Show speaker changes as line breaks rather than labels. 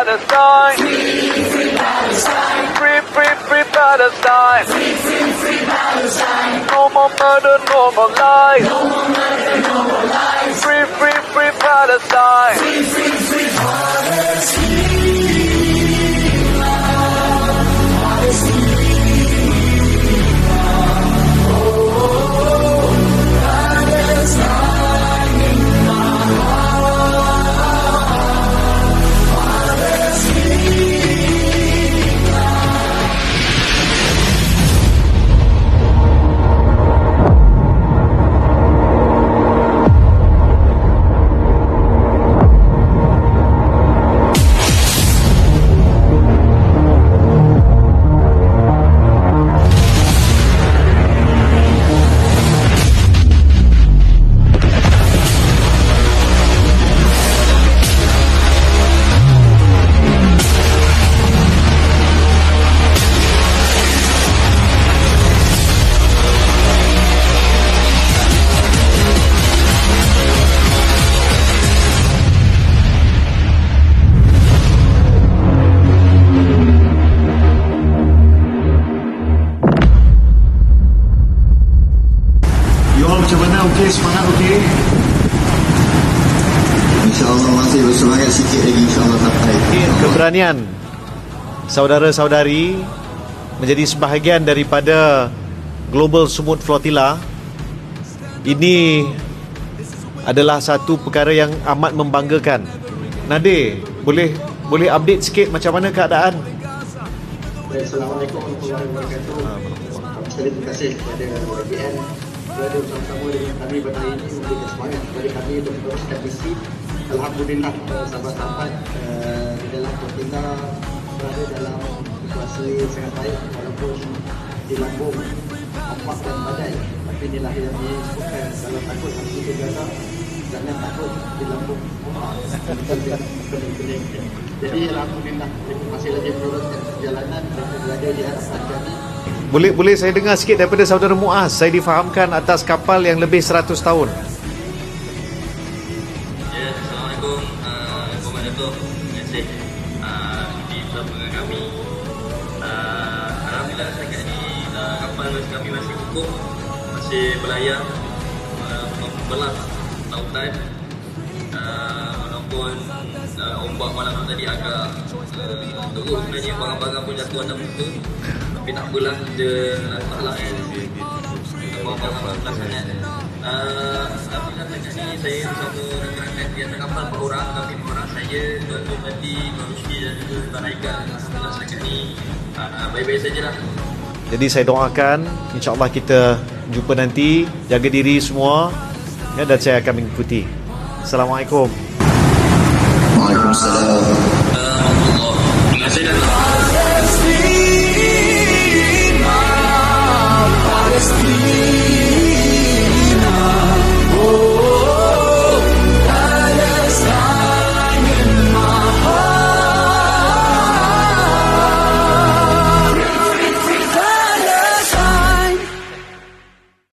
Palestine. Free, free Palestine. Free, free, free Palestine. Free, free, free Palestine. No more murder, no more lies. No more murder, no more lies. Free, free, free Palestine. Free,
You all macam mana? Okey, semangat okey?
InsyaAllah masih bersemangat sikit lagi InsyaAllah sampai
keberanian saudara-saudari menjadi sebahagian daripada Global Sumut Flotilla ini adalah satu perkara yang amat membanggakan. Nadir, boleh boleh update sikit macam mana keadaan?
Assalamualaikum warahmatullahi wabarakatuh terima kasih kepada YBN Berada bersama-sama dengan kami pada hari ini Memberikan semangat kepada kami untuk meneruskan misi. Alhamdulillah eh, sahabat-sahabat eh, di dalam kontina berada dalam situasi sangat baik walaupun di lambung ombak dan badai. Tapi inilah yang disebutkan kalau takut harus kita jaga jangan takut di lambung pening-pening jadi Alhamdulillah masih lagi meneruskan perjalanan dan berada di hadapan kami
Boleh boleh saya dengar sikit daripada saudara Muaz. Saya difahamkan atas kapal yang lebih 100 tahun.
Ya, Assalamualaikum. Uh, Komandan Tok Terima kasih. Uh, Di bersama dengan kami. Uh, Alhamdulillah setakat ni uh, Kapal masih kami masih cukup Masih berlayar uh, Membelah lautan uh, Walaupun uh, Ombak malam tadi agak uh, Teruk sebenarnya. Barang-barang pun jatuh atas muka. Tapi tak apalah Kita Taklah kan. Barang-barang sebelah sangat. Uh, Alhamdulillah setakat ni saya bersama rakan-rakan di atas kapal empat orang. Empat orang saya, Tuan Tuan Mati, Tuan Rusdi dan juga Tuan Haikal Alhamdulillah setakat ni. Uh, baik-baik sajalah.
Jadi saya doakan insya-Allah kita jumpa nanti. Jaga diri semua ya, dan saya akan mengikuti. Assalamualaikum.
Waalaikumsalam